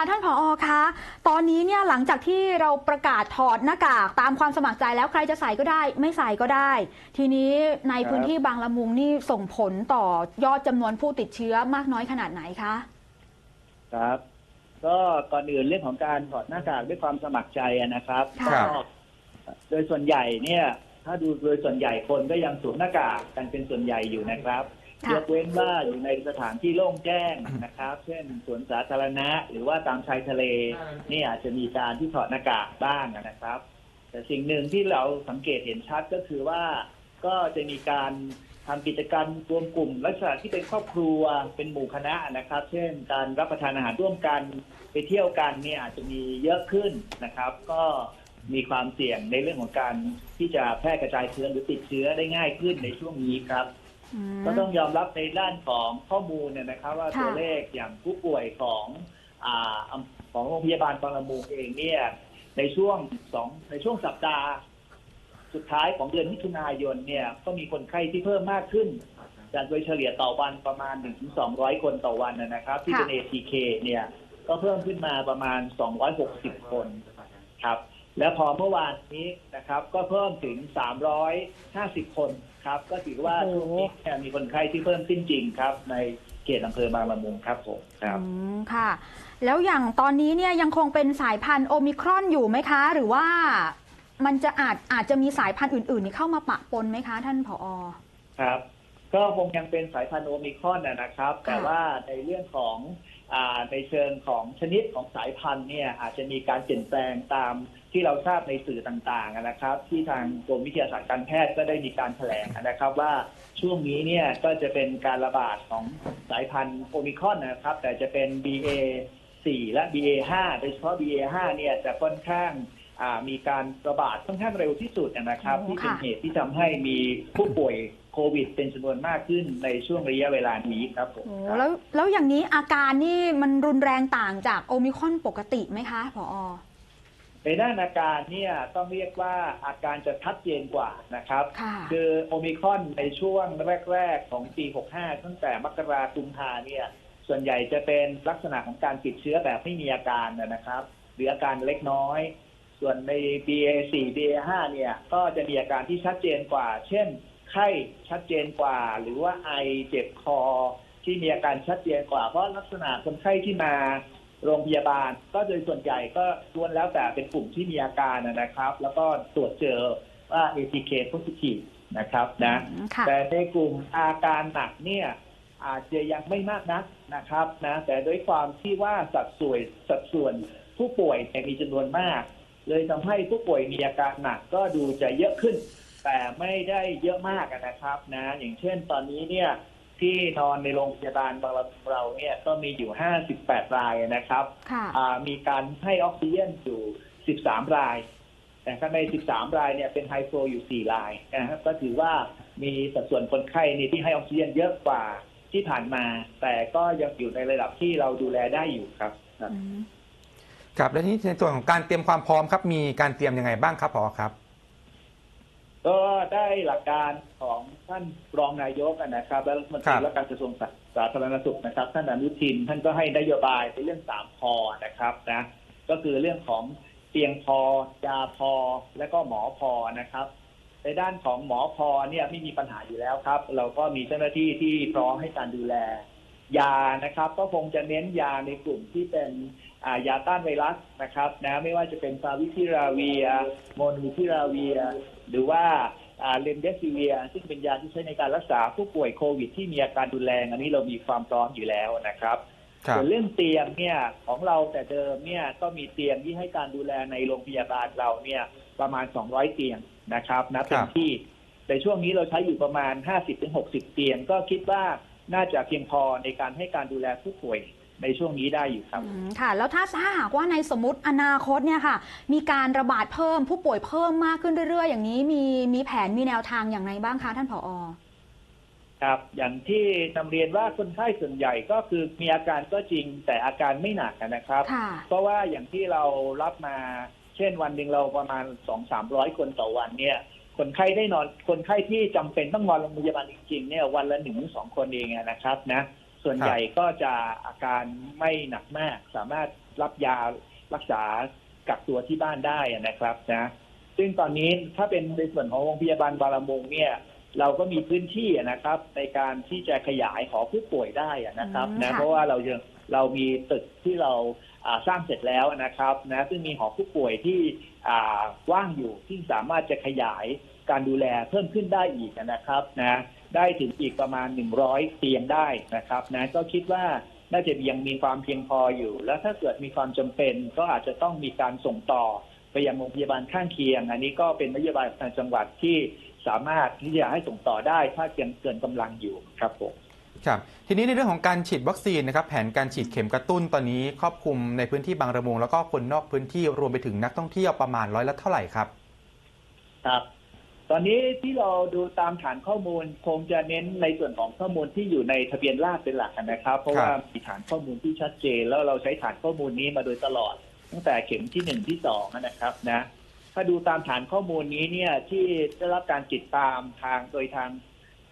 ค่ะท่านผอคะตอนนี้เนี่ยหลังจากที่เราประกาศถอดหน้ากากตามความสมัครใจแล้วใครจะใส่ก็ได้ ไม่ใส่ก็ได้ ทีนี้ในพื้นที่บางละมุงนี่ส่งผลต่อยอดจำนวนผู้ติดเชื้อมากน้อยขนาดไหนคะครับ ก็ก่อนอื่นเรื่องของการถอดหน้ากากด้วยความสมัครใจอะนะครับค่ะก็โดยส่วนใหญ่เนี่ย ถ้าดูโดยส่วนใหญ่คนก็ยังสวมหน้ากากกันเป็นส่วนใหญ่อยู่นะครับค่ะ ยกเว้นว่าอยู่ในสถานที่โล่งแจ้งนะครับ เช่นสวนสาธารณะ หรือว่าตามชายทะเลนี่อาจจะมีการที่ถอดหน้ากากบ้างนะครับ แต่สิ่งหนึ่งที่เราสังเกตเห็นชัดก็คือว่าก็จะมีการทำกิจกรรมรวมกลุ่ม ลักษณะที่เป็นครอบครัวเป็นหมู่คณะนะครับ เช่น การรับประทานอาหารร่วมกันไปเที่ยวกันเนี่ยอาจจะมีเยอะขึ้นนะครับ ก็มีความเสี่ยงในเรื่องของการที่จะแพร่กระจายเชื้อหรือติดเชื้อได้ง่ายขึ้นในช่วงนี้ครับ ก็ต้องยอมรับในด้านของข้อมูลเนี่ยนะครับ ว่าค่ะตัวเลขอย่างผู้ป่วยของอ่าอำของโรงพยาบาลบางละมุงเองเนี่ย ในช่วงสองในช่วงสัปดาห์ สุดท้ายของเดือนมิถุนายนเนี่ย ก็มีคนไข้ที่เพิ่มมากขึ้น จากโดยเฉลี่ยต่อวันประมาณ 1-200 คนต่อวันนะนะครับ ที่เป็นค่ะ ATK เนี่ย ก็เพิ่มขึ้นมาประมาณ 260 คนครับ แล้วพอเมื่อวานนี้นะครับ ก็เพิ่มถึง 350 คนครับ ก็ถือว่าโอ้โหช่วงนี้เนี่ยมีคนไข้ที่เพิ่มขึ้นจริงครับ ในเขตอำเภอบางละมุงครับผมครับ อืมค่ะ แล้วอย่างตอนนี้เนี่ยยังคงเป็นสายพันธุ์โอมิครอนอยู่ไหมคะ หรือว่ามันจะอาจอาจจะมีสายพันธุ์อื่นๆนี่เข้ามาปะปนไหมคะ ท่านผอ ครับก็คงยังเป็นสายพันธุ์โอมิครอนนะนะครับ แต่ว่าในเรื่องของอา ในเชิงของชนิดของสายพันธุ์เนี่ยอาจจะมีการเปลี่ยนแปลงตามที่เราทราบในสื่อต่างๆนะครับ ที่ทางกรมวิทยาศาสตร์การแพทย์ก็ได้มีการแถลงนะครับว่าช่วงนี้เนี่ยก็จะเป็นการระบาดของสายพันธุ์โอมิครอนนะครับ แต่จะเป็น BA 4 และ BA 5 โดยเฉพาะ BA 5 เนี่ยจะค่อนข้าง มีการระบาดค่อนข้างเร็วที่สุดนะครับโอ้ที่เป็นค่ะเหตุที่ทำให้มีผู้ป่วยโควิด เป็นจำนวนมากขึ้นในช่วงระยะเวลานี้ครับผมโอ้ครับแล้วแล้วอย่างนี้อาการนี่มันรุนแรงต่างจากโอมิครอนปกติไหมคะผอในด้านอาการเนี่ยต้องเรียกว่าอาการจะชัดเจนกว่านะครับค่ะคือโอมิครอนในช่วงแรก ๆ ของปี 65 ตั้งแต่มกราคมพาเนี่ย ส่วนใหญ่จะเป็นลักษณะของการติดเชื้อแบบไม่มีอาการนะครับ หรืออาการเล็กน้อย ส่วนใน BA4 BA5 เนี่ยก็จะมีอาการที่ชัดเจนกว่า เช่น ไข้ชัดเจนกว่า หรือว่าไอเจ็บคอ ที่มีอาการชัดเจนกว่า เพราะลักษณะคนไข้ที่มาโรงพยาบาล ก็โดยส่วนใหญ่ก็ล้วนแล้วแต่เป็นกลุ่มที่มีอาการนะครับ แล้วก็ตรวจเจอว่า ATK positive นะครับนะอืมค่ะแต่ในกลุ่มอาการหนักเนี่ยอาจจะยังไม่มากนักนะครับนะแต่ด้วยความที่ว่าสัดส่วนสัดส่วนผู้ป่วยเนี่ยมีจำนวนมาก เลยทำให้ผู้ป่วยมีอาการหนักก็ดูจะเยอะขึ้น แต่ไม่ได้เยอะมากอะนะครับนะอย่างเช่นตอนนี้เนี่ยที่นอนในโรงพยาบาลบางละมุงเราเนี่ยก็มีอยู่ 58 รายนะครับค่ะอ่ามีการให้ออกซิเจนอยู่ 13 รายแต่ข้างใน 13 รายเนี่ยเป็นไฮโฟอยู่ 4 รายนะครับก็ถือว่ามีสัดส่วนคนไข้นี่ที่ให้ออกซิเจนเยอะกว่าที่ผ่านมา แต่ก็ยังอยู่ในระดับที่เราดูแลได้อยู่ครับ ครับอืมครับและนี่ในส่วนของการเตรียมความพร้อมครับ มีการเตรียมยังไงบ้างครับผอครับ ก็ได้หลักการของท่านรองนายกนะครับและรัฐมนตรีครับว่าการกระทรวงสาสาธารณสุขนะครับ ท่านอนุทินท่านก็ให้นโยบายในเรื่องสามพอนะครับนะก็คือเรื่องของเตียงพอยาพอและก็หมอพอนะครับ ในด้านของหมอพอเนี่ยไม่มีปัญหาอยู่แล้วครับ เราก็มีเจ้าหน้าที่ที่พร้อมให้การดูแล ยานะครับ ก็คงจะเน้นยาในกลุ่มที่เป็นอ่ายาต้านไวรัสนะครับนะไม่ว่าจะเป็นฟาวิพิราเวีย โมนูพิราเวีย หรือว่าเลมเดซิเวีย ซึ่งเป็นยาที่ใช้ในการรักษาผู้ป่วยโควิดที่มีอาการรุนแรง อันนี้เรามีความพร้อมอยู่แล้วนะครับครับส่วนเรื่องเตียงเนี่ยของเราแต่เดิมเนี่ยก็มีเตียงที่ให้การดูแลในโรงพยาบาลเราเนี่ยประมาณ 200 เตียงนะครับนะเต็ครัมบที่แต่ช่วงนี้เราใช้อยู่ประมาณ 50-60 เตียง ก็คิดว่าน่าจะเพียงพอในการให้การดูแลผู้ป่วย ในช่วงนี้ได้อยู่ครับอืมค่ะ แล้วถ้าถ้าหากว่าในสมมติอนาคตเนี่ยค่ะ มีการระบาดเพิ่มผู้ป่วยเพิ่มมากขึ้นเรื่อย ๆ อย่างนี้มีมีแผนมีแนวทางอย่างไรบ้างคะท่านผอครับอย่างที่นำเรียนว่าคนไข้ส่วนใหญ่ก็คือมีอาการก็จริงแต่อาการไม่หนักนะครับค่ะเพราะว่าอย่างที่เรารับมาเช่นวันหนึ่งเราประมาณสองสามร้อยคนต่อวันเนี่ยคนไข้ได้นอนคนไข้ที่จำเป็นต้องนอนโรงพยาบาลจริงๆเนี่ยวันละหนึ่งถึงสองคนเองอะนะครับนะ ส่วนใหญ่ก็จะอาการไม่หนักมาก สามารถรับยารักษากักตัวที่บ้านได้นะครับนะ ซึ่งตอนนี้ถ้าเป็นในส่วนของโรงพยาบาลบาลามุงเนี่ย เราก็มีพื้นที่นะครับ ในการที่จะขยายหอผู้ป่วยได้นะครับอืมนะค่ะเพราะว่าเรายังเรามีตึกที่เราอ่าสร้างเสร็จแล้วนะครับนะซึ่งมีหอผู้ป่วยที่อ่าว่างอยู่ที่สามารถจะขยายการดูแลเพิ่มขึ้นได้อีกนะครับนะ ได้ถึงอีกประมาณ 100 เตียงได้นะครับนะก็คิดว่าน่าจะยังมีความเพียงพออยู่ แล้วถ้าเกิดมีความจำเป็น ก็อาจจะต้องมีการส่งต่อไปยังโรงพยาบาลข้างเคียง อันนี้ก็เป็นนโยบายของทางจังหวัดที่สามารถที่จะให้ส่งต่อได้ ถ้ายังเกินกำลังอยู่ครับผมครับทีนี้ในเรื่องของการฉีดวัคซีนนะครับแผนการฉีดเข็มกระตุ้นตอนนี้ครอบคลุมในพื้นที่บางระมุงแล้วก็คนนอกพื้นที่รวมไปถึงนักท่องเที่ยวประมาณร้อยละเท่าไหร่ครับครับ ตอนนี้ที่เราดูตามฐานข้อมูลคงจะเน้นในส่วนของข้อมูลที่อยู่ในทะเบียนราษฎร์เป็นหลักนะครับ เพราะว่ามีฐานข้อมูลที่ชัดเจน แล้วเราใช้ฐานข้อมูลนี้มาโดยตลอด ตั้งแต่เข็มที่หนึ่งที่สองนะครับนะ ถ้าดูตามฐานข้อมูลนี้เนี่ยที่ได้รับการติดตามทางโดยทาง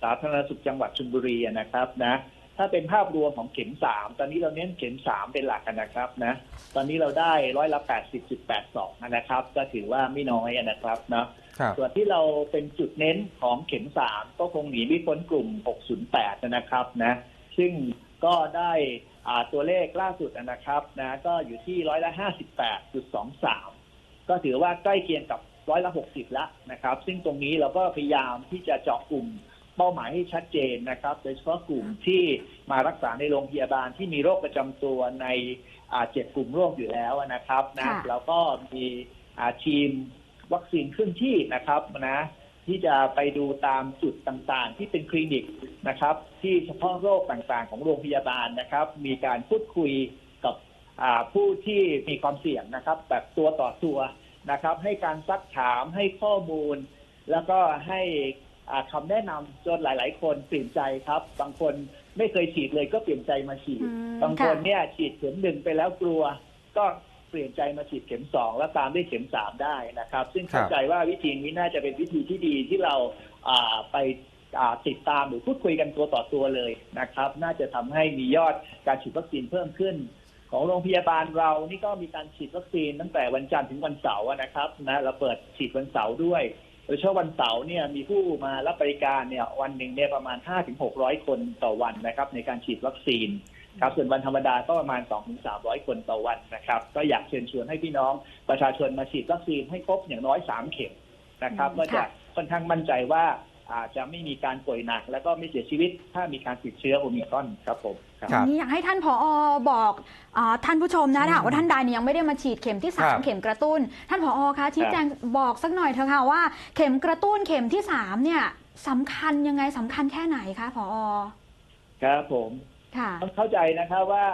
สาธารณสุขจังหวัดชลบุรีนะครับนะ ถ้าเป็นภาพรวมของเข็มสามตอนนี้เราเน้นเข็มสามเป็นหลักนะครับนะ ตอนนี้เราได้ร้อยละแปดสิบจุดแปดสองนะครับ ก็ถือว่าไม่น้อยนะครับเนาะครับส่วนที่เราเป็นจุดเน้นของเข็มสามก็คงหนีไม่พ้นกลุ่ม 608 นะครับนะ ซึ่งก็ได้อ่าตัวเลขล่าสุดนะครับนะก็อยู่ที่ร้อยละ58.23 ก็ถือว่าใกล้เคียงกับร้อยละ60 แล้วนะครับ ซึ่งตรงนี้เราก็พยายามที่จะเจาะกลุ่ม เป้าหมายให้ชัดเจนนะครับ โดยเฉพาะกลุ่มที่มารักษาในโรงพยาบาลที่มีโรคประจำตัวในอ่าเจ็ดกลุ่มโรคอยู่แล้วนะครับนะค่ะแล้วก็มีอ่าทีมวัคซีนเคลื่อนที่นะครับนะที่จะไปดูตามจุดต่างๆ ที่เป็นคลินิกนะครับ ที่เฉพาะโรคต่างๆ ของโรงพยาบาลนะครับ มีการพูดคุยกับอ่าผู้ที่มีความเสี่ยงนะครับ แบบตัวต่อตัวนะครับ ให้การซักถามให้ข้อมูล แล้วก็ให้ อ่าคำแนะนำจนหลาย ๆ คนเปลี่ยนใจครับ บางคนไม่เคยฉีดเลยก็เปลี่ยนใจมาฉีดอืมบางคนค่ะเนี่ยฉีดเข็มหนึ่งไปแล้วกลัว ก็เปลี่ยนใจมาฉีดเข็มสองแล้วตามด้วยเข็มสามได้นะครับ ซึ่งเข้าใจว่าวิธีนี้น่าจะเป็นวิธีที่ดีที่เราอ่าไปอ่าติดตามหรือพูดคุยกันตัวต่อตัวเลยนะครับ น่าจะทำให้มียอดการฉีดวัคซีนเพิ่มขึ้น ของโรงพยาบาลเรานี่ก็มีการฉีดวัคซีนตั้งแต่วันจันทร์ถึงวันเสาร์อะนะครับนะเราเปิดฉีดวันเสาร์ด้วย โดยเฉพาะวันเสาร์เนี่ยมีผู้มารับบริการเนี่ยวันหนึ่งเนี่ยประมาณ 5-600 คนต่อวันนะครับ ในการฉีดวัคซีนครับส่วนวันธรรมดาก็ประมาณ 2-300 คนต่อวันนะครับ ก็อยากเชิญชวนให้พี่น้องประชาชนมาฉีดวัคซีนให้ครบอย่างน้อย 3 เข็มนะครับอืมก็จะค่ะค่อนข้างมั่นใจว่า อาจจะไม่มีการป่วยหนัก แล้วก็ไม่เสียชีวิต ถ้ามีการติดเชื้อโอมิครอนครับผมครับ ครับ นี่อยากให้ท่านผอบอกอาท่านผู้ชมนะอืมถ้าหากว่าท่านใดเนี่ยยังไม่ได้มาฉีดเข็มที่ ครับ3เข็มกระตุ้น ท่านผอคะชี้แจงบอกสักหน่อยเถอะค่ะว่าเข็มกระตุ้นเข็มที่3เนี่ยสำคัญยังไงสำคัญแค่ไหนคะผอครับผมค่ะ ต้องเข้าใจนะครับว่า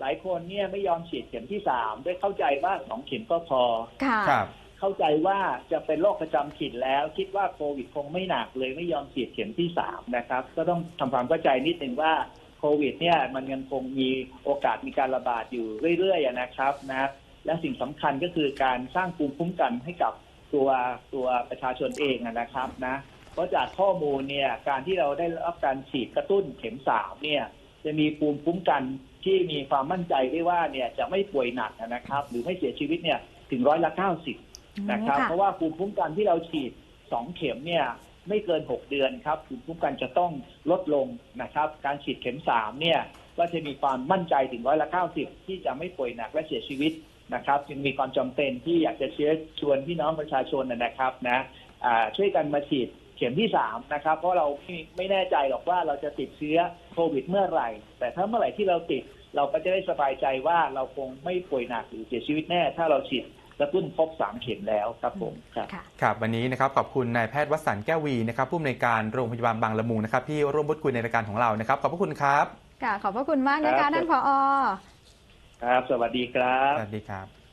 หลายคนเนี่ยไม่ยอมฉีดเข็มที่สามด้วยเข้าใจว่าสองเข็มก็พอ ค่ะ ครับ เข้าใจว่าจะเป็นโรคประจำถิ่นแล้ว คิดว่าโควิดคงไม่หนักเลยไม่ยอมฉีดเข็มที่สามนะครับ ก็ต้องทำความเข้าใจนิดนึงว่าโควิด เนี่ยมันยังคงมีโอกาสมีการระบาดอยู่เรื่อยๆนะครับนะและสิ่งสำคัญก็คือการสร้างภูมิคุ้มกันให้กับตัวตัวประชาชนเองนะครับนะเพราะจากข้อมูลเนี่ยการที่เราได้รับการฉีดกระตุ้นเข็มสามเนี่ยจะมีภูมิคุ้มกันที่มีความมั่นใจได้ว่าเนี่ยจะไม่ป่วยหนักนะครับ หรือไม่เสียชีวิตเนี่ยถึงร้อยละเก้าสิบ นะครับค่ะเพราะว่าภูมิคุ้มกันที่เราฉีดสองเข็มเนี่ยไม่เกินหกเดือนครับภูมิคุ้มกันจะต้องลดลงนะครับ การฉีดเข็มสามเนี่ยก็จะมีความมั่นใจถึงร้อยละเก้าสิบที่จะไม่ป่วยหนักและเสียชีวิตนะครับ จึงมีความจำเป็นที่อยากจะเชื้อชวนพี่น้องประชาชนนะครับนะอ่าช่วยกันมาฉีดเข็มที่สามนะครับ เพราะเราไม่ไม่แน่ใจหรอกว่าเราจะติดเชื้อโควิดเมื่อไหร่ แต่ถ้าเมื่อไหร่ที่เราติด เราก็จะได้สบายใจว่าเราคงไม่ป่วยหนักหรือเสียชีวิตแน่ ถ้าเราฉีด กระตุ้นครบสามเข็มแล้วครับผมครับ ค่ะ ครับวันนี้นะครับขอบคุณนายแพทย์วสันต์แก้ววีนะครับผู้อำนวยการโรงพยาบาลบางละมุงนะครับที่ร่วมพูดคุยในรายการของเรานะครับขอบพระคุณครับ ค่ะ ขอบพระคุณมากนะครัคะบ ท่านผอ ครับ สวัสดีครับ สวัสดีครับ